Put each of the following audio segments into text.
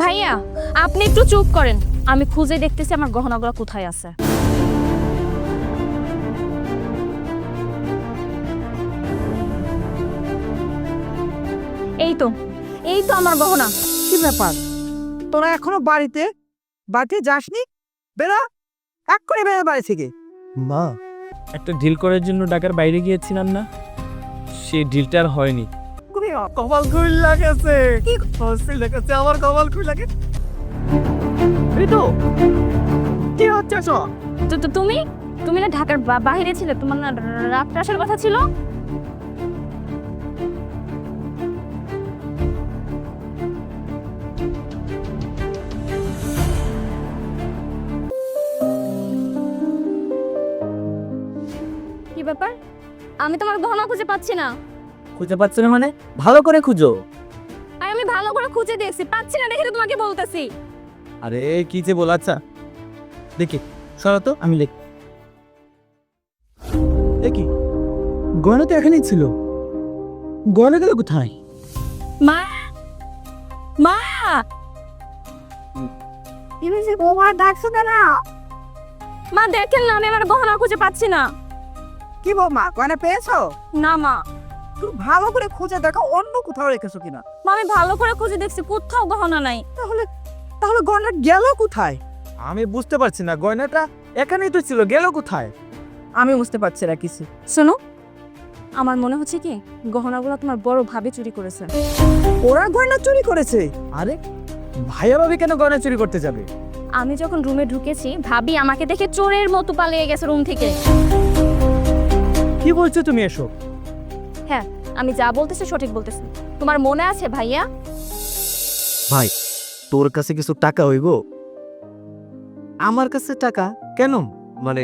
ভাইয়া আপনি একটু চুপ করেন। আমি খুঁজে দেখতেছি আমার গহনাগুলো কোথায় আছে। এই তো এই তো আমার গহনা। কি ব্যাপার? তোরা এখনও বাড়িতে? বাড়িতে যাসনি? বেরা এক করে বেরো বাড়ি থেকে। মা একটা ডিল করার জন্য ঢাকার বাইরে গিয়েছিলাম না? সেই ডিলটার হয়নি। কপাল খুল লাগেছে। কি হসপিটাল লেগেছে? আমার কপাল খুল লাগে। এই কি হচ্ছে তো তো তুমি? তুমি না ঢাকার বা- বাইরে ছিলে তোমার না রাত আসার কথা ছিল? আমি তোমার গহনা খুঁজে পাচ্ছি না। খুঁজে পাচ্ছ না মানে? ভালো করে খুঁজো। আর আমি ভালো করে খুঁজে দেখছি পাচ্ছি না দেখে তো তোমাকে বলতেছি। আরে কি যে বল আচ্ছা। দেখি সরো তো আমি লিখ দেখি গয়না তো এখানেই ছিল। গয়না গেল কোথায়? মা! মা! তুমি যে বৌমা ডাকছো না মা দেখেন না আমি আমার গহনা খুঁজে পাচ্ছি না। কি বৌমা গয়না পেয়েছ? না মা। তুমি ভালো করে খুঁজে দেখো অন্য কোথাও রেখেছো কিনা। মা আমি ভালো করে খুঁজে দেখছি কোথাও গহনা নাই। তাহলে তাহলে গয়না গেল কোথায়? আমি বুঝতে পারছি না গয়নাটা এখানেই তো ছিল গেল কোথায়? আমি বুঝতে পারছি না কিছু। শোনো আমার মনে হচ্ছে কি গহনাগুলো তোমার বড় ভাবে চুরি করেছে। ওরা গয়না চুরি করেছে? আরে ভাইয়া ভাবি কেন গয়না চুরি করতে যাবে? আমি যখন রুমে ঢুকেছি ভাবি আমাকে দেখে চোরের মতো পালিয়ে গেছে রুম থেকে। কি বলছো তুমি এসব? হ্যাঁ আমি যা বলতেছি সঠিক বলতেছি। তোমার মনে আছে ভাইয়া? ভাই তোর কাছে কিছু টাকা হইব? আমার কাছে টাকা? কেন? মানে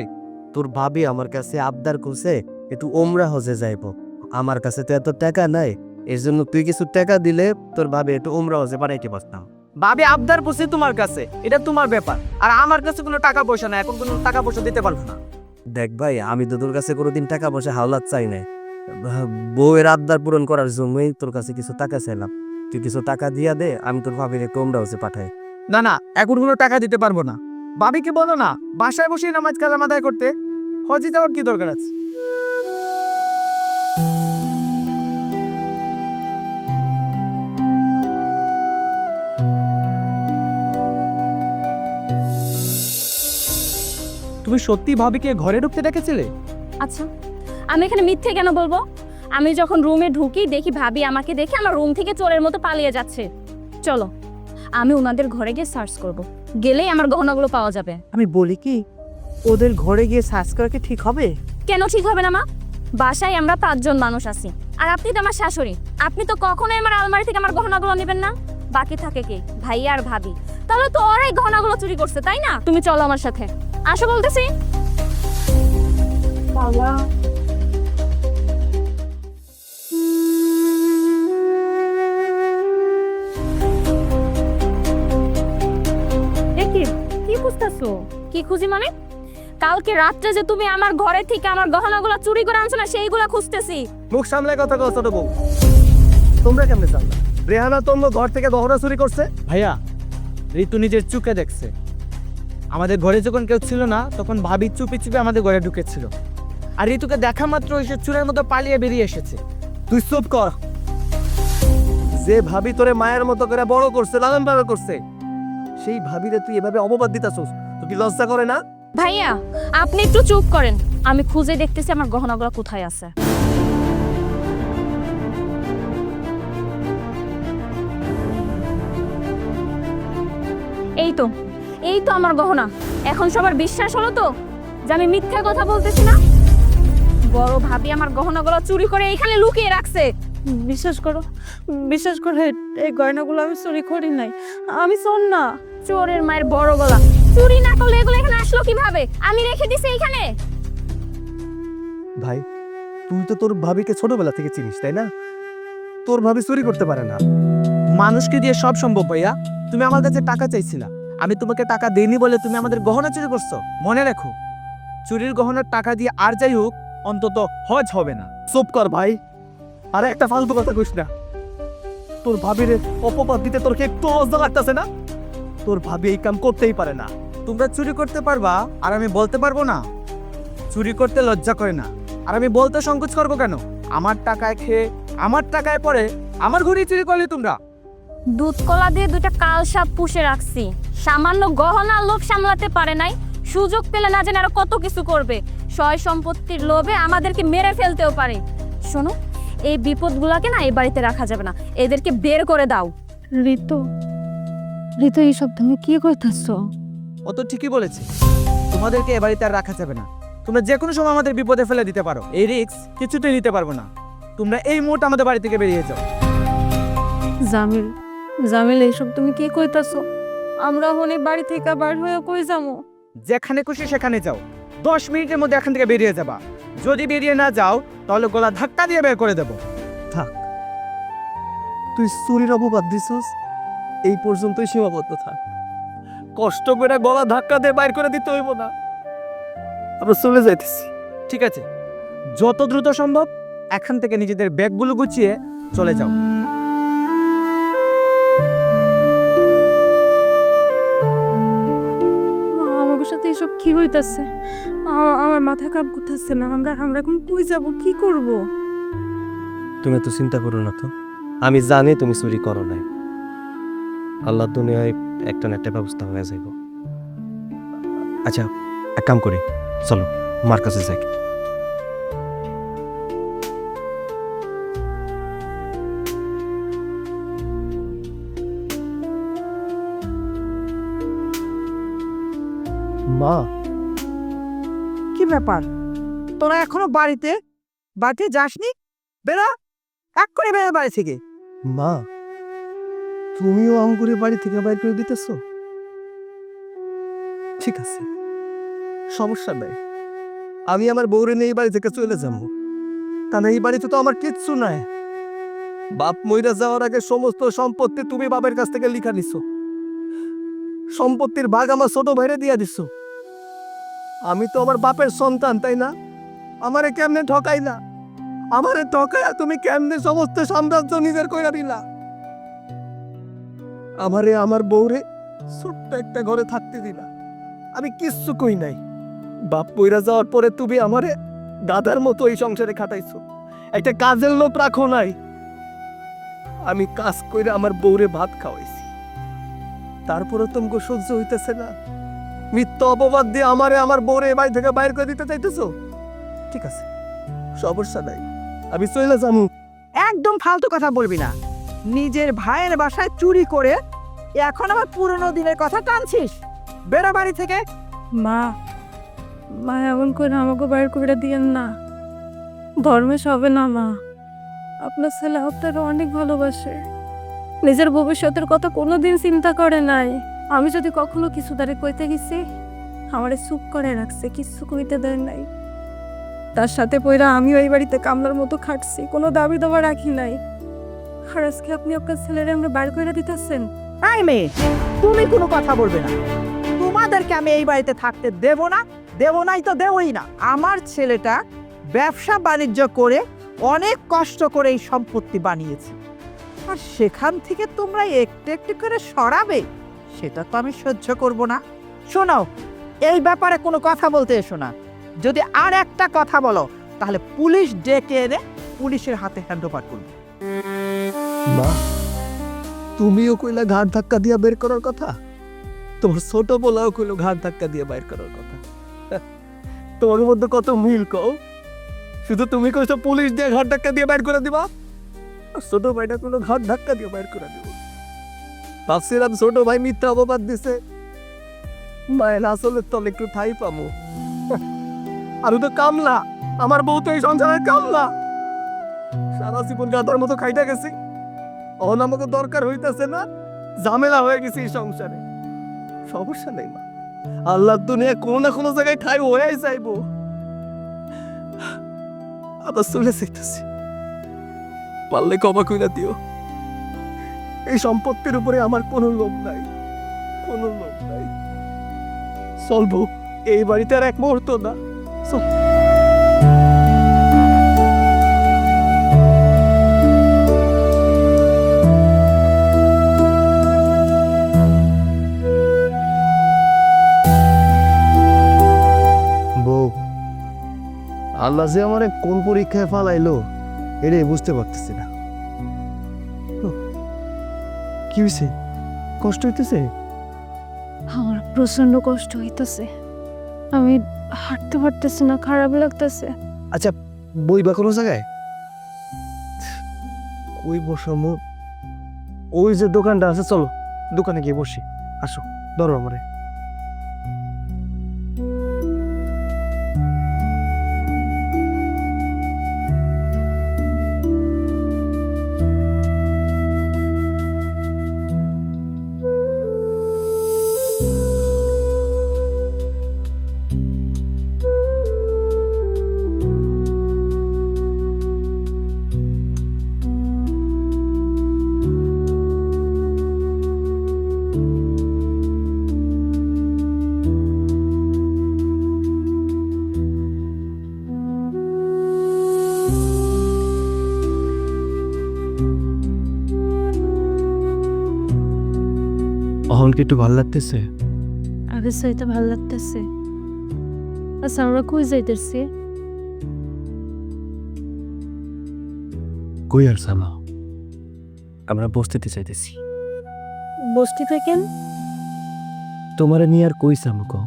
তোর ভাবি আমার কাছে আবদার করছে একটু ওমরা হজে যাইব। আমার কাছে তো এত টাকা নাই এর জন্য তুই কিছু টাকা দিলে তোর ভাবি একটু ওমরা হজে পাঠাইতে পারতাম। ভাবি আবদার করছে তোমার কাছে এটা তোমার ব্যাপার। আর আমার কাছে কোনো টাকা পয়সা নাই এখন কোনো টাকা পয়সা দিতে পারব না। দেখ ভাই, আমি তো তোর কাছে কোনোদিন টাকা পয়সা হাওলাত চাই নাই। বউয়ের আবদার পূরণ করার জন্যই তোর কাছে কিছু টাকা চাইলাম। তুই কিছু টাকা দিয়া দে, আমি তোর ভাবির ওমরা হজে পাঠাই। না না, এখন কোনো টাকা দিতে পারব না। ভাবিকে বলো না, বাসায় বসে নামাজ কাজ আমাদের করতে। হজে যাওয়ার কি দরকার আছে? তুমি সত্যি ভাবিকে ঘরে ঢুকতে ডেকেছিলে আচ্ছা আমি এখানে মিথ্যে কেন বলব? আমি যখন রুমে ঢুকি দেখি ভাবি আমাকে দেখে আমার রুম থেকে চোরের মতো পালিয়ে যাচ্ছে। চলো আমি ওনাদের ঘরে গিয়ে সার্চ করব। গেলেই আমার গহনাগুলো পাওয়া যাবে। আমি বলি কি ওদের ঘরে গিয়ে সার্চ করা কি ঠিক হবে? কেন ঠিক হবে না মা? বাসায় আমরা পাঁচজন মানুষ আছি। আর আপনি তো আমার শাশুড়ি। আপনি তো কখনোই আমার আলমারি থেকে আমার গহনাগুলো নেবেন না। বাকি থাকে কে? ভাইয়া আর ভাবি। তাহলে তো ওরাই গহনাগুলো চুরি করছে তাই না? তুমি চলো আমার সাথে। আসো বলতেছি। কি? কি খুঁজতেছো? কি খুঁজি মানে? কালকে রাত্রে যে তুমি আমার ঘরে থেকে আমার গহনাগুলো চুরি করে আনছো না সেইগুলো খুঁজতেছি। মুখ সামলে কথা কও ছোট বউ। তোমরা কেমনে জানলা? রেহানা তোমরা ঘর থেকে গহনা চুরি করছে? ভাইয়া ঋতু নিজের চুকে দেখছে। আমাদের ঘরে যখন কেউ ছিল না তখন ভাবি চুপি চুপি আমাদের ঘরে ঢুকেছিল। আর ঋতুকে দেখা মাত্র এসে চুরের মতো পালিয়ে বেরিয়ে এসেছে। তুই চুপ কর। যে ভাবি তোরে মায়ের মতো করে বড় করছে লালন পালন করছে সেই ভাবিরে তুই এভাবে অপবাদ দিতাছস। তুই কি লজ্জা করে না? ভাইয়া আপনি একটু চুপ করেন। আমি খুঁজে দেখতেছি আমার গহনাগুলো কোথায় আছে। এই তো এই তো আমার গহনা। এখন সবার বিশ্বাস হলো তো যে আমি মিথ্যা কথা বলতেছি না? বড় ভাবি আমার গহনাগুলো চুরি করে এইখানে লুকিয়ে রাখছে। বিশ্বাস করো বিশ্বাস করে এই গয়নাগুলো আমি চুরি করি নাই। আমি শোন না। চোরের মায়ের বড় গলা। চুরি না করলে এগুলো এখানে আসলো কীভাবে? আমি রেখে দিছি এইখানে। ভাই তুই তো তোর ভাবিকে ছোটবেলা থেকে চিনিস তাই না? তোর ভাবি চুরি করতে পারে না। মানুষকে দিয়ে সব সম্ভব ভাইয়া। তুমি আমার কাছে টাকা চাইছিলা আমি তোমাকে টাকা দেইনি বলে তুমি আমাদের গহনা চুরি করছ। মনে রাখো চুরির গহনার টাকা দিয়ে আর যাই হোক অন্তত হজ হবে না। চুপ কর ভাই। আর একটা ফালতু কথা কইস না। তোর ভাবিরে অপবাদ দিতে তোর কি একটু লজ্জা লাগতেছে না? তোর ভাবি এই কাম করতেই পারে না। তোমরা চুরি করতে পারবা আর আমি বলতে পারব না। চুরি করতে লজ্জা করে না। আর আমি বলতে সংকোচ করব কেন? আমার টাকায় খেয়ে আমার টাকায় পরে আমার ঘুরিয়ে চুরি করলে তোমরা। দুধ কলা দিয়ে দুটা কাল সাপ পুষে রাখছি। সামান্য গহনার লোভ সামলাতে পারে নাই। সুযোগ পেলে না জানে আরও কত কিছু করবে। সয় সম্পত্তির লোভে আমাদেরকে মেরে ফেলতেও পারে। শোনো এই বিপদগুলোকে না এই বাড়িতে রাখা যাবে না। এদেরকে বের করে দাও। ঋতু ঋতু এইসব তুমি কি করতেছো? ও তো ঠিকই বলেছে। তোমাদেরকে এ বাড়িতে আর রাখা যাবে না। তোমরা যে কোনো সময় আমাদের বিপদে ফেলে দিতে পারো। এই রিস্ক কিছুতেই নিতে পারব না। তোমরা এই মুহূর্তে আমাদের বাড়ি থেকে বেরিয়ে যাও। জামিল জামিল এইসব তুমি কি কইতাছো আমরা হনে বাড়ি থেকে বার হয়ে কই যাব যেখানে খুশি সেখানে যাও। দশ মিনিটের মধ্যে এখান থেকে বেরিয়ে যাবা। যদি বেরিয়ে না যাও তাহলে গলা ধাক্কা দিয়ে বের করে দেবো। তুই চুরির অপবাদ দিছস? এই পর্যন্তই সীমাবদ্ধ থাক। কষ্ট করে গলা ধাক্কা দিয়ে বাইর করে দিতে হইব না। আমরা চলে যাইতেছি। ঠিক আছে। যত দ্রুত সম্ভব এখান থেকে নিজেদের ব্যাগগুলো গুছিয়ে চলে যাও। সাথে এসব কি হইতাছে? আমার মাথা কাপ করতেছে না। আমরা আমরা এখন কই যাব? কি করব? তুমি তো চিন্তা করো না তো। আমি জানি তুমি চুরি করো নাই। আল্লাহ দুনিয়ায় একটা না একটা ব্যবস্থা হয়ে যাইব। আচ্ছা এক কাম করি। চলো, মার কাছে যাই। মা। কি ব্যাপার? তোরা এখনও বাড়িতে? বাড়িতে যাসনি? বেরা এক করে বেরো বাড়ি থেকে। মা তুমিও আঙ্গুরে বাড়ি থেকে বাইর করে দিতেছো? ঠিক আছে সমস্যা নাই। আমি আমার বউরে নিয়ে এই বাড়ি থেকে চলে যাব। কারণ এই বাড়িতে তো আমার কিচ্ছু নাই। বাপ মইরা যাওয়ার আগে সমস্ত সম্পত্তি তুমি বাবার কাছ থেকে লিখা নিছ। সম্পত্তির ভাগ আমার ছোট ভাইরে দিয়া দিছ। আমি তো আমার বাপের সন্তান, তাই না? আমারে কেমনে ঠকাই না আমারে ঠকাইয়া তুমি কেমনে সমস্ত সাম্রাজ্য নিজের কইরা দিলা? আমারে, আমার বউরে ছোট্ট একটা ঘরে থাকতে দিলা। আমি কিচ্ছু কই নাই। বাপ পইরা যাওয়ার পরে তুমি আমারে দাদার মতো এই সংসারে খাটাইছো। একটা কাজের লোক রাখো নাই। আমি কাজ কইরা আমার বউরে ভাত খাওয়াইছি। তারপরে তোমাকে সহ্য হইতেছে না। মিথ্যা অপবাদ দিয়ে আমারে আমার বউরে এ বাড়ি থেকে বাইর করে দিতে চাইতেছো? ঠিক আছে সমস্যা নাই। আমি চলে যাব একদম ফালতু কথা বলবি না। নিজের ভাইয়ের বাসায় চুরি করে এখন আমার পুরনো দিনের কথা টানছিস। বেরো বাড়ি থেকে। মা মা এমন করে আমাকে বাইর করে দিয়েন না। ধর্মেশ হবে না মা। আপনার ছেলে আপনারা অনেক ভালোবাসে। নিজের ভবিষ্যতের কথা কোনোদিন চিন্তা করে নাই। আমি যদি কখনো কিছু তারে কইতে গেছি, আমারে চুপ করে রাখছে কিছু কইতে দেন নাই। তার সাথে পইরা আমিও এই বাড়িতে কামলার মতো খাটছি, কোনো দাবি দাবা রাখি নাই। আর আজকে আপনি আপনার ছেলেরে আমরা বাইর করে দিতেছেন? আই মেয়ে, তুমি কোনো কথা বলবে না। তোমাদেরকে আমি এই বাড়িতে থাকতে দেব না, দেব নাই তো দেবই না। আমার ছেলেটা ব্যবসা বাণিজ্য করে অনেক কষ্ট করে এই সম্পত্তি বানিয়েছে। আর সেখান থেকে তোমরা একটু একটু করে সরাবে। সেটা তো আমি সহ্য করব না। শোনো এই ব্যাপারে কোনো কথা বলতে এসো না। যদি আর একটা কথা বলো, তাহলে পুলিশ ডেকে এনে পুলিশের হাতে হ্যান্ড ওভার করবে। মা, তুমিও কইলা ঘাট ধাক্কা দিয়া বের করার কথা? তোমার ছোট বলাও কইলো ঘাট ধাক্কা দিয়ে বের করার কথা। তোমার মধ্যে কত মিল কও? শুধু তুমি কইছো পুলিশ দিয়ে ঘাট ধাক্কা দিয়ে বের করে দিবা? ছোট ভাইটা কোনো ঘাট ধাক্কা দিয়ে বের করে দিব। ভাবছিলাম ছোট ভাই মিথ্যা অপবাদ দিছে। মায়ের আসলে তলে একটু ঠাই পামু। আমি তো কামলা, আমার বউ তো এই সংসারের কামলা। সারা জীবন গাধার মতো খাইটা গেছি। অহন আমাকে দরকার হইতাছে না, ঝামেলা হয়ে গেছে এই সংসারে। সমস্যা নেই মা। আল্লাহ দুনিয়া কোনো না কোনো জায়গায় ঠাই হয়ে যাইবো। আবার চলে যাইতেছি। পারলে কমা কইরা দিও। এই সম্পত্তির উপরে আমার কোনো লোক নাই। কোনো লোক নাই। চলবো, এই বাড়িতে আর এক মুহূর্ত না। আল্লাহ যে আমার কোন পরীক্ষায় ফালাইলো, এটাই বুঝতে পারতেছি না। কি হয়েছে কষ্ট হইতেছে? আমার প্রচণ্ড কষ্ট হইতেছে। আমি হাঁটতে পারতেছি না খারাপ লাগতেছে। আচ্ছা বই বা কোনো জায়গায়? কই বসামো ওই যে দোকানটা আছে চলো। দোকানে গিয়ে বসি। আসো ধরো আমারে। অহন কি একটু ভালো লাগতেছে? আগের চাইতে ভালো লাগতেছে। আচ্ছা আমরা কই যাইতেছি? কই আর সামা? আমরা বসতে চাইতেছি বসতি থাকেন তোমারে নিয়ে আর কই সামু কও?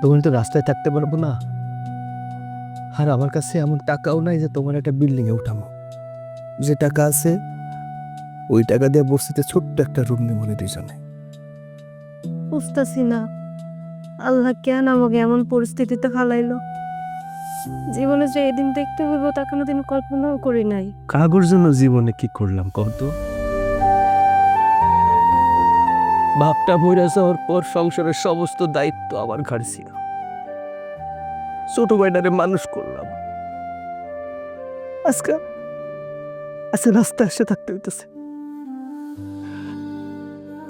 তোমার তো রাস্তায় থাকতে পারব না। আর আমার কাছে এমন টাকাও নাই যে তোমার একটা বিল্ডিং এ উঠামো যে টাকা আছে ওই টাকা দিয়ে বসতে ছোট্ট একটা রুম নিয়ে মনে দুইজনে। বুঝতেছি না। আল্লাহ কেন আমাকে এমন পরিস্থিতিতে ফালাইলো? জীবনে যে এই দিন দেখতে হইব তা কোনোদিন কল্পনাও করি নাই। কাগর জন্য জীবনে কি করলাম কত বাপটা মরে যাওয়ার পর সংসারের সমস্ত দায়িত্ব আমার ঘাড়ে ছিল। ছোট ভাইটারে মানুষ করলাম। আজকে আজকে রাস্তায় এসে থাকতে হইতেছে।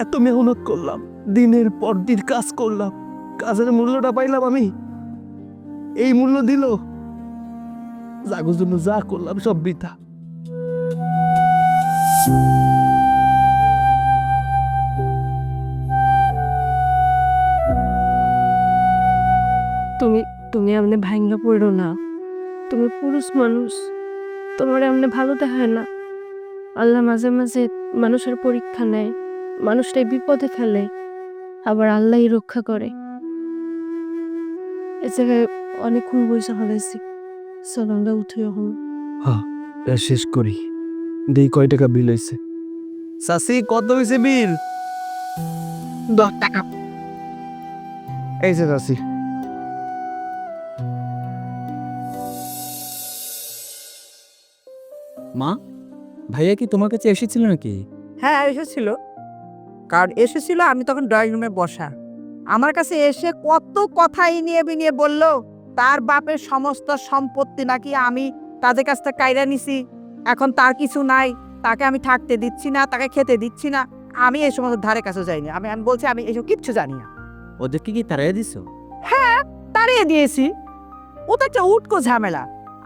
এত মেহনত করলাম, দিনের পর দিন কাজ করলাম, কাজের মূল্যটা পাইলাম আমি। এই মূল্য দিল। জাগোর জন্য যা করলাম সব বৃথা। তুমি তুমি এমনি ভাঙ্গা পড়ো না। তুমি পুরুষ মানুষ। তোমার এমনি ভালো দেখায় না। আল্লাহ মাঝে মাঝে মানুষের পরীক্ষা নেয়। মানুষটাই বিপদে ফেলে আবার আল্লাহই রক্ষা করে। এ জায়গায় অনেকক্ষণ বইসা ফেলাইছি চল আমরা উঠি এখন এটা শেষ করি। দেই কয় টাকা বিল হয়েছে সাসি কত হয়েছে বিল? দশ টাকা। এই যে সাসি মা ভাইয়া কি তোমার কাছে এসেছিল নাকি? হ্যাঁ এসেছিল। কারণ এসেছিল আমি তখন ড্রয়িং রুমে বসা। আমার কাছে এসে কত কথা নিয়ে বিনিয়ে বলল তার বাপের সমস্ত সম্পত্তি নাকি আমি তাদের কাছ থেকে কায়রা নিছি। এখন তার কিছু নাই তাকে আমি থাকতে দিচ্ছি না তাকে খেতে দিচ্ছি না আমি এই সমস্ত ধারে কাছে যাইনি। আমি আমি বলছি আমি এইসব কিচ্ছু জানি না। ওদেরকে কি তাড়াই দিছো? হ্যাঁ তাড়িয়ে দিয়েছি। ও তো একটা উটকো ঝামেলা।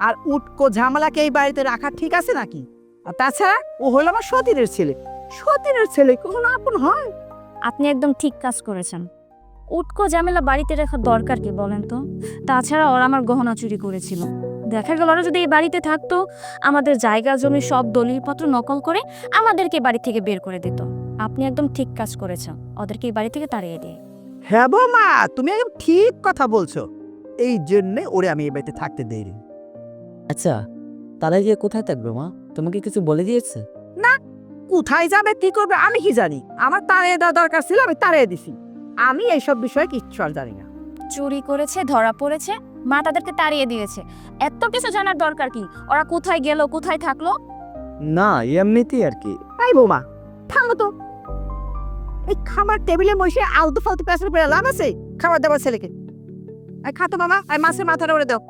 আর উটকো ঝামেলাকে এই বাড়িতে রাখা ঠিক আছে নাকি? আর তাছাড়া ও হলো আমার সতীনের ছেলে। সতীনের ছেলে কখনো আপন হয়? আপনি একদম ঠিক কাজ করেছেন। উটকো ঝামেলা বাড়িতে রাখার দরকার কি বলেন তো? তাছাড়া ওরা আমার গহনা চুরি করেছিল। দেখা গেল ওরা যদি এই বাড়িতে থাকতো আমাদের জায়গা জমি সব দলিলপত্র নকল করে আমাদেরকে বাড়ি থেকে বের করে দিত। আপনি একদম ঠিক কাজ করেছেন। ওদেরকে এই বাড়ি থেকে তাড়িয়ে দিয়ে হ্যাঁ মা তুমি একদম ঠিক কথা বলছো। এই জন্যে ওরে আমি এই বাড়িতে থাকতে দেইনি আচ্ছা তারা গিয়ে কোথায় থাকবে মা? তোমাকে কিছু বলে দিয়েছে? কোথায় যাবে কি করবে আমি কি জানি। আমার তাড়িয়ে দেওয়া দরকার ছিল আমি তাড়িয়ে দিছি। আমি এইসব বিষয়ে কিচ্ছু আর জানি না। চুরি করেছে ধরা পড়েছে মা তাদেরকে তাড়িয়ে দিয়েছে। এত কিছু জানার দরকার কি? ওরা কোথায় গেল কোথায় থাকল? না এমনিতেই আর কি। তাই বৌমা থামো তো। এই খাবার টেবিলে বসে আলতু ফালতু পেছনে পড়ে লাভ আছে? খাবার দেবার ছেলেকে। এই খাতো মামা এই মাছের মাথাটা ওরে দাও।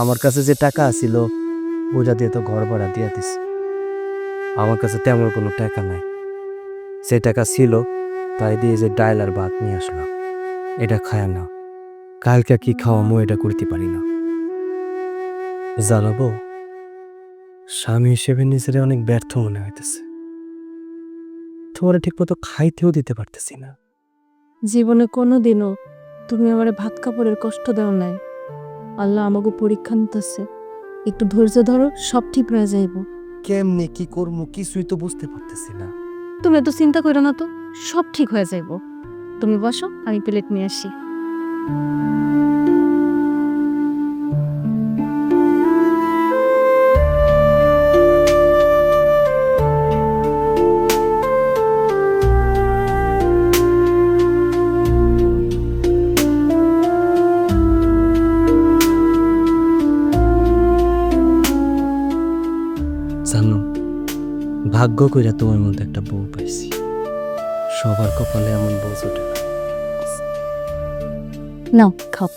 আমার কাছে যে টাকা আছিল ওটা দিয়ে তো ঘর ভাড়া দিয়ে দিস আমার কাছে তেমন কোনো টাকা নাই। যে টাকা ছিল, তাই দিয়ে যে ডাইল আর ভাত নিয়ে আসলাম। এটা খায় না কালকে কি খাওয়ামো এটা করতে পারি না। জানাব স্বামী হিসেবে নিজের অনেক ব্যর্থ মনে হইতেছে। তোমার ঠিক মতো খাইতেও দিতে পারতেছি না। জীবনে কোনো দিনও তুমি আমার ভাত কাপড়ের কষ্ট দাও নাই। আল্লাহ আমাকে পরীক্ষা নিতেছে। একটু ধৈর্য ধরো, সব ঠিক হয়ে যাইব। কেমনে কি করব কিছুই তো বুঝতে পারতেছি না। তুমি এত চিন্তা করো না তো, সব ঠিক হয়ে যাইব। তুমি বসো, আমি প্লেট নিয়ে আসি। জানো, ভাগ্য কইরা তোমার মধ্যে একটা বউ পাইছি সবার কপালে এমন বউ জোটে না। নাও, খাও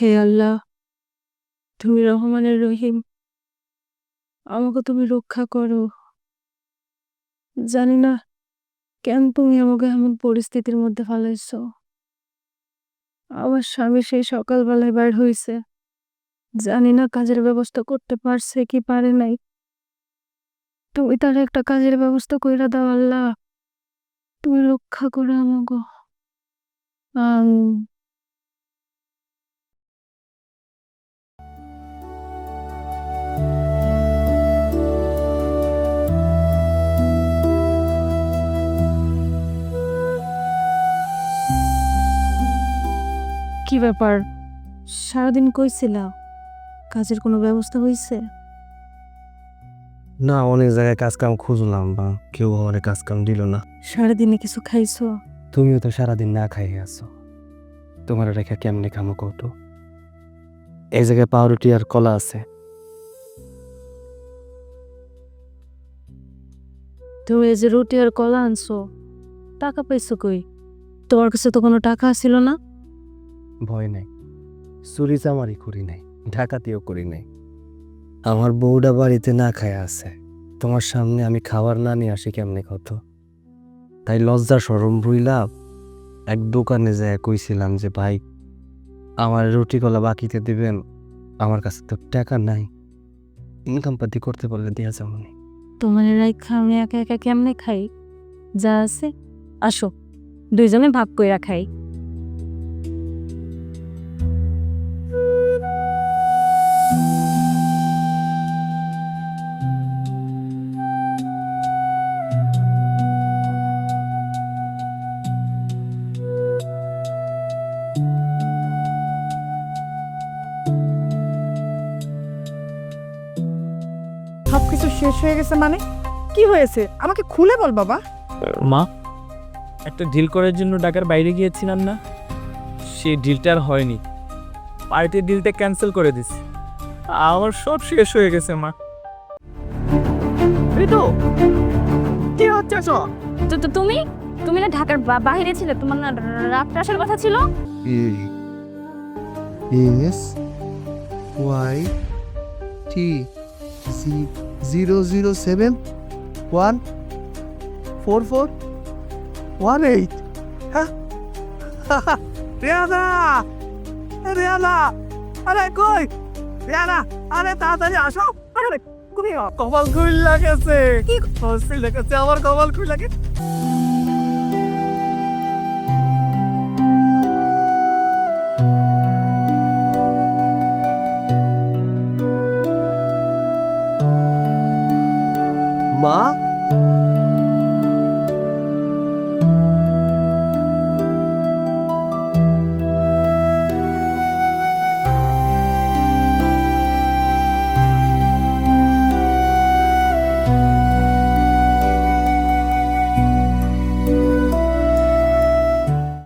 হে আল্লাহ, তুমি রহমানের রহিম। আমাকে তুমি রক্ষা করো। জানি না কেন তুমি আমাকে এমন পরিস্থিতির মধ্যে ফেলাইছ। আমার স্বামী সেই সকালবেলায় বাইর হইছে। জানি না কাজের ব্যবস্থা করতে পারছে কি পারে নাই। তুমি তার একটা কাজের ব্যবস্থা কইরা দাও আল্লাহ। তুমি রক্ষা করো আমাকে। কি ব্যাপার? সারাদিন কইছিলা কাজের কোনো ব্যবস্থা হইছে? না অনেক জায়গায় কাজ কাম খুঁজলাম বা কেউ অনেক কাজ কাম দিল না। সারাদিনে কিছু খাইছো? তুমিও তো সারাদিন না খাইয়ে আছো। তোমার রেখা কেমনে খামো কৌটো এই জায়গায় পাউরুটি আর কলা আছে। তুমি এই যে রুটি আর কলা আনছো টাকা পাইছো কই? তোমার কাছে তো কোনো টাকা ছিল না? ভয় নাই। চুরি চামারি করি নাই ঢাকাতেও করি নাই। আমার বউটা বাড়িতে না খায় আছে, তোমার সামনে আমি খাবার না নিয়ে আসি কেমনে কত? তাই লজ্জা সরম ভুইলা এক দোকানে যায় কইছিলাম যে, ভাই, আমার রুটি কলা বাকিতে দিবেন, আমার কাছে তো টাকা নাই। ইনকাম পাতি করতে পারলে দেওয়া যাব না। তোমার রাইখা আমি একা একা কেমনে খাই? যা আছে, আসো। দুইজনে ভাগ কইরা খাই। হয়ে গেছে মানে? কি হয়েছে? আমাকে খুলে বল বাবা। মা একটা ডিল করার জন্য ঢাকার বাইরে গিয়েছিলাম না? সেই ডিলটা আর হয়নি। পার্টির ডিলটা ক্যান্সেল করে দিছি। আমার সব শেষ হয়ে গেছে মা। ঋতু কি হচ্ছে সব তো তো তুমি? তুমি না ঢাকার বাইরে ছিলে তোমার না রাত্রে আসার কথা ছিল? S Y T zero zero seven one four four one eight হ্যাঁ রেয়াদা রেয়াদা আরে কই? রেয়াদা আরে তাড়াতাড়ি আসো। আরে কপাল খুল লাগেছে কি? হসপিটাল দেখেছে আমার কপাল খুল লাগে